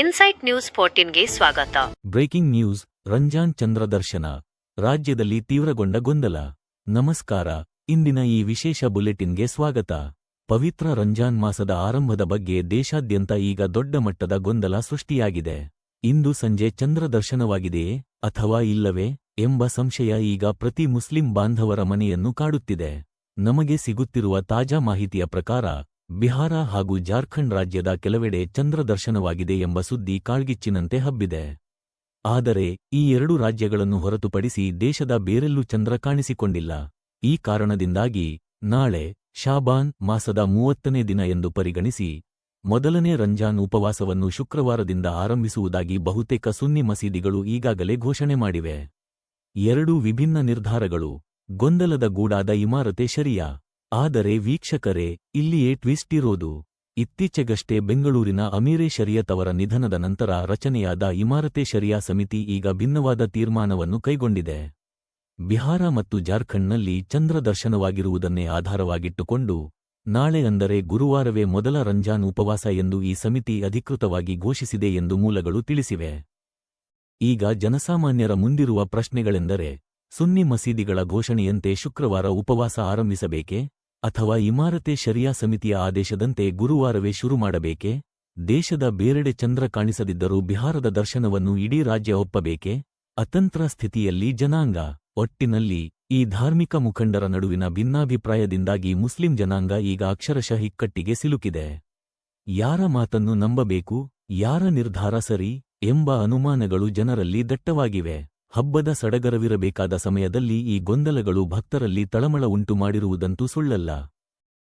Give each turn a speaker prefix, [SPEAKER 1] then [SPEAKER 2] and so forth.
[SPEAKER 1] Insight news ಫೋರ್ಟೀನ್ಗೆ ಸ್ವಾಗತ.
[SPEAKER 2] Breaking news, Ramzan ಚಂದ್ರ ದರ್ಶನ ರಾಜ್ಯದಲ್ಲಿ ತೀವ್ರಗೊಂಡ ಗೊಂದಲ. ನಮಸ್ಕಾರ, ಇಂದಿನ ಈ ವಿಶೇಷ ಬುಲೆಟಿನ್ಗೆ ಸ್ವಾಗತ. ಪವಿತ್ರ ರಂಜಾನ್ ಮಾಸದ ಆರಂಭದ ಬಗ್ಗೆ ದೇಶಾದ್ಯಂತ ಈಗ ದೊಡ್ಡ ಮಟ್ಟದ ಗೊಂದಲ ಸೃಷ್ಟಿಯಾಗಿದೆ. ಇಂದು ಸಂಜೆ ಚಂದ್ರ ದರ್ಶನವಾಗಿದೆಯೇ ಅಥವಾ ಇಲ್ಲವೇ, ಎಂಬ ಸಂಶಯ ಈಗ ಪ್ರತಿ ಮುಸ್ಲಿಂ ಬಾಂಧವರ ಮನೆಯನ್ನು ಕಾಡುತ್ತಿದೆ. ನಮಗೆ ಸಿಗುತ್ತಿರುವ ತಾಜಾ ಮಾಹಿತಿಯ ಪ್ರಕಾರ ಬಿಹಾರ ಹಾಗೂ ಜಾರ್ಖಂಡ್ ರಾಜ್ಯದ ಕೆಲವೆಡೆ ಚಂದ್ರದರ್ಶನವಾಗಿದೆ ಎಂಬ ಸುದ್ದಿ ಕಾಳ್ಗಿಚ್ಚಿನಂತೆ ಹಬ್ಬಿದೆ. ಆದರೆ, ಈ ಎರಡು ರಾಜ್ಯಗಳನ್ನು ಹೊರತುಪಡಿಸಿ ದೇಶದ ಬೇರೆಲ್ಲೂ ಚಂದ್ರ ಕಾಣಿಸಿಕೊಂಡಿಲ್ಲ. ಈ ಕಾರಣದಿಂದಾಗಿ, ನಾಳೆ, ಶಾಬಾನ್ ಮಾಸದ ಮೂವತ್ತನೇ ದಿನ ಎಂದು ಪರಿಗಣಿಸಿ, ಮೊದಲನೇ ರಂಜಾನ್ ಉಪವಾಸವನ್ನು ಶುಕ್ರವಾರದಿಂದ ಆರಂಭಿಸುವುದಾಗಿ ಬಹುತೇಕ ಸುನ್ನಿ ಮಸೀದಿಗಳು ಈಗಾಗಲೇ ಘೋಷಣೆ ಮಾಡಿವೆ. ಎರಡೂ ವಿಭಿನ್ನ ನಿರ್ಧಾರಗಳು, ಗೊಂದಲದ ಗೂಡಾದ ಇಮಾರತೆ ಶರಿಯಾ. ಆದರೆ ವೀಕ್ಷಕರೇ, ಇಲ್ಲಿಯೇ ಟ್ವಿಸ್ಟ್ ಇರೋದು. ಇತ್ತೀಚೆಗಷ್ಟೇ ಬೆಂಗಳೂರಿನ ಅಮೀರೆ ಶರಿಯತ್ ಅವರ ನಿಧನದ ನಂತರ ರಚನೆಯಾದ ಇಮಾರತೆ ಶರಿಯಾ ಸಮಿತಿ ಈಗ ಭಿನ್ನವಾದ ತೀರ್ಮಾನವನ್ನು ಕೈಗೊಂಡಿದೆ. ಬಿಹಾರ ಮತ್ತು ಜಾರ್ಖಂಡ್ನಲ್ಲಿ ಚಂದ್ರದರ್ಶನವಾಗಿರುವುದನ್ನೇ ಆಧಾರವಾಗಿಟ್ಟುಕೊಂಡು, ನಾಳೆ ಅಂದರೆ ಗುರುವಾರವೇ ಮೊದಲ ರಂಜಾನ್ ಉಪವಾಸ ಎಂದು ಈ ಸಮಿತಿ ಅಧಿಕೃತವಾಗಿ ಘೋಷಿಸಿದೆ ಎಂದು ಮೂಲಗಳು ತಿಳಿಸಿವೆ. ಈಗ ಜನಸಾಮಾನ್ಯರ ಮುಂದಿರುವ ಪ್ರಶ್ನೆಗಳೆಂದರೆ, ಸುನ್ನಿ ಮಸೀದಿಗಳ ಘೋಷಣೆಯಂತೆ ಶುಕ್ರವಾರ ಉಪವಾಸ ಆರಂಭಿಸಬೇಕೆ? ಅಥವಾ ಇಮಾರತೆ ಶರಿಯಾ ಸಮಿತಿಯ ಆದೇಶದಂತೆ ಗುರುವಾರವೇ ಶುರು ಮಾಡಬೇಕೆ? ದೇಶದ ಬೇರೆಡೆ ಚಂದ್ರ ಕಾಣಿಸದಿದ್ದರೂ ಬಿಹಾರದ ದರ್ಶನವನ್ನು ಇಡೀ ರಾಜ್ಯ ಒಪ್ಪಬೇಕೆ? ಅತಂತ್ರ ಸ್ಥಿತಿಯಲ್ಲಿ ಜನಾಂಗ, ಒಟ್ಟಿನಲ್ಲಿ ಈ ಧಾರ್ಮಿಕ ಮುಖಂಡರ ನಡುವಿನ ಭಿನ್ನಾಭಿಪ್ರಾಯದಿಂದಾಗಿ ಮುಸ್ಲಿಂ ಜನಾಂಗ ಈಗ ಅಕ್ಷರಶಃ ಇಕ್ಕಟ್ಟಿಗೆ ಸಿಲುಕಿದೆ. ಯಾರ ಮಾತನ್ನು ನಂಬಬೇಕು? ಯಾರ ನಿರ್ಧಾರ ಸರಿ? ಎಂಬ ಅನುಮಾನಗಳು ಜನರಲ್ಲಿ ದಟ್ಟವಾಗಿವೆ. ಹಬ್ಬದ ಸಡಗರವಿರಬೇಕಾದ ಸಮಯದಲ್ಲಿ ಈ ಗೊಂದಲಗಳು ಭಕ್ತರಲ್ಲಿ ತಳಮಳ ಉಂಟು ಮಾಡಿರುವುದಂತೂ ಸುಳ್ಳಲ್ಲ.